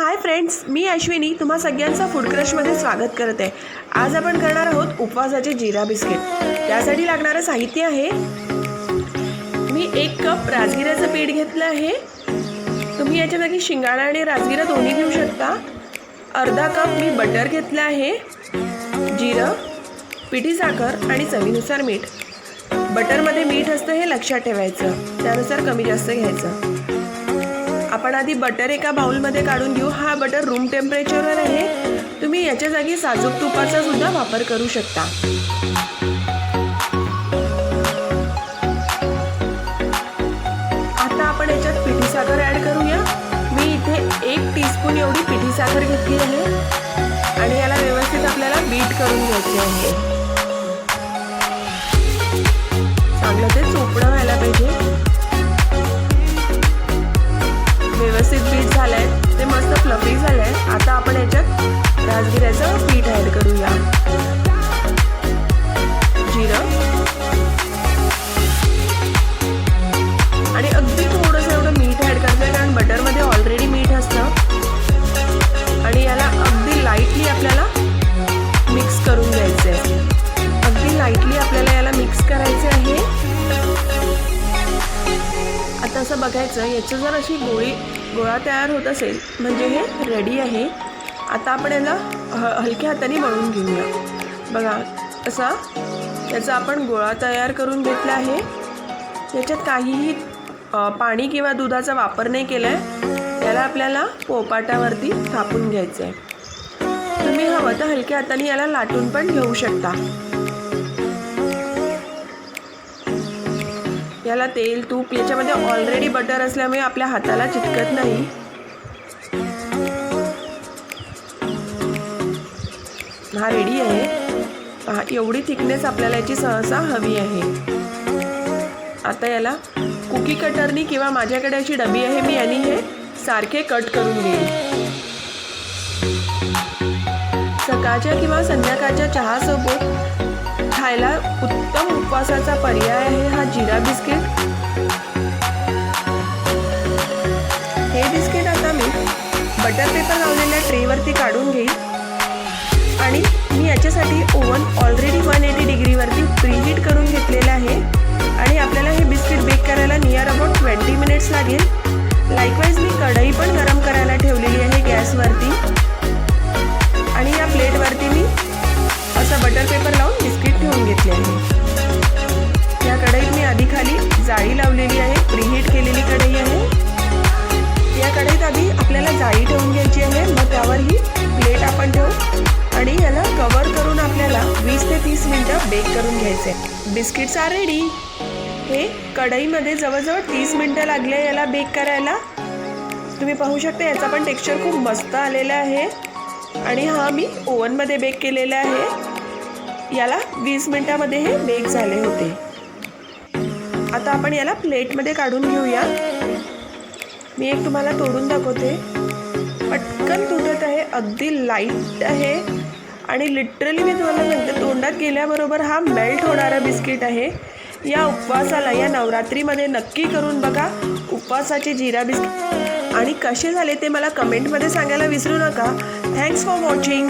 Hi friends मी अश्विनी. तुम्हा सगळ्यांचं food क्रशमध्ये स्वागत करत. आहे आज आपण करणार आहोत उपवासाचे जिरा बिस्किट. त्यासाठी लागणारं साहित्य आहे. मी एक कप राजगिऱ्याचं पीठ घेतलं आहे. तुम्ही याच्या जागी आणि राजगिरा दोन्ही घेऊ शकता. अर्धा कप मी बटर घेतलं आहे. जिरं पिठी साखर आणि चवीनुसार मीठ. बटरमध्ये मीठ असतं हे लक्षात ठेवायचं. त्यानुसार कमी जास्त घ्यायचं. आपण आधी बटर एका बाउलमध्ये काढून घेऊ. हा बटर रूम टेम्परेचरवर आहे. तुम्ही याच्या जागी साजूक तुपाचा सुद्धा वापर करू शकता. आता आपण याच्यात पिठी साखर ॲड करूया. मी इथे एक टीस्पून एवढी पिठी साखर घेतली आहे. आणि याला व्यवस्थित आपल्याला बीट करून घ्यायचे आहे. चांगलं ते चोपडं व्हायला पाहिजे. मस्त झालं आहे आता आपण याच्यात राजगिऱ्याचं पीठ ॲड करूया. असं बघायचं याचं जर अशी गोळी गोळा तयार होत असेल म्हणजे हे रेडी आहे. आता आपण याला ह हलक्या हाताने मळून घेऊया. बघा असा याचा आपण गोळा तयार करून घेतला आहे. याच्यात काहीही पाणी किंवा दुधाचा वापर नाही केला आहे याला आपल्याला पोपाटावरती थापून घ्यायचं आहे तुम्ही हवं तर हलक्या हाताने याला लाटून पण घेऊ शकता. याला तेल तूप याच्यामध्ये ऑलरेडी बटर असल्यामुळे आपल्या हाताला चिटकत नाही. हा रेडी आहे. पहा एवढी थिकनेस आपल्याला याची सहसा हवी आहे. आता याला कुकी कटरनी किंवा माझ्याकडे अशी डबी आहे मी यांनी हे सारखे कट करून घेईन. सकाळच्या किंवा संध्याकाळच्या चहासोबत खायला उत्तम उपवासाचा पर्याय आहे हा जिरा बिस्किट. हे बिस्किट आता मी बटर पेपर लावलेल्या ट्रेवरती काढून घेईन. आणि मी याच्यासाठी ओव्हन ऑलरेडी वन एटी डिग्रीवरती प्रीहीट करून घेतलेलं आहे. आणि आपल्याला हे बिस्किट बेक करायला नियर अबाउट ट्वेंटी मिनिट्स लागेल. लाईकवाईज मी कढई पण जाळी लावलेली आहे प्रीहीट केलेली कढई आहे. या कढईत आधी आपल्याला जाळी ठेवून घ्यायची आहे मग त्यावर ही प्लेट आपण ठेवू. आणि याला कवर करून आपल्याला वीस ते तीस मिनटं बेक करून घ्यायचे. बिस्किट्स आर रेडी हे कढईमध्ये जवळजवळ तीस मिनटं लागले याला बेक करायला. तुम्ही पाहू शकता याचा पण टेक्स्चर खूप मस्त आलेला आहे. आणि हा मी ओव्हनमध्ये बेक केलेला आहे. याला वीस मिनटामध्ये हे बेक झाले होते. आता आपण याला प्लेटमध्ये काढून घेऊया. मी एक तुम्हाला तोडून दाखवते. पटकन तुटत आहे अगदी लाइट आहे. आणि लिटरली मी तुम्हाला सांगते तोंडात गेल्याबरोबर हा मेल्ट होणारा बिस्किट आहे. या उपवासाला या नवरात्रीमध्ये नक्की करून बघा उपवासाचे जिरा बिस्किट. आणि कसे झाले ते मला कमेंटमध्ये सांगायला विसरू नका. Thanks for watching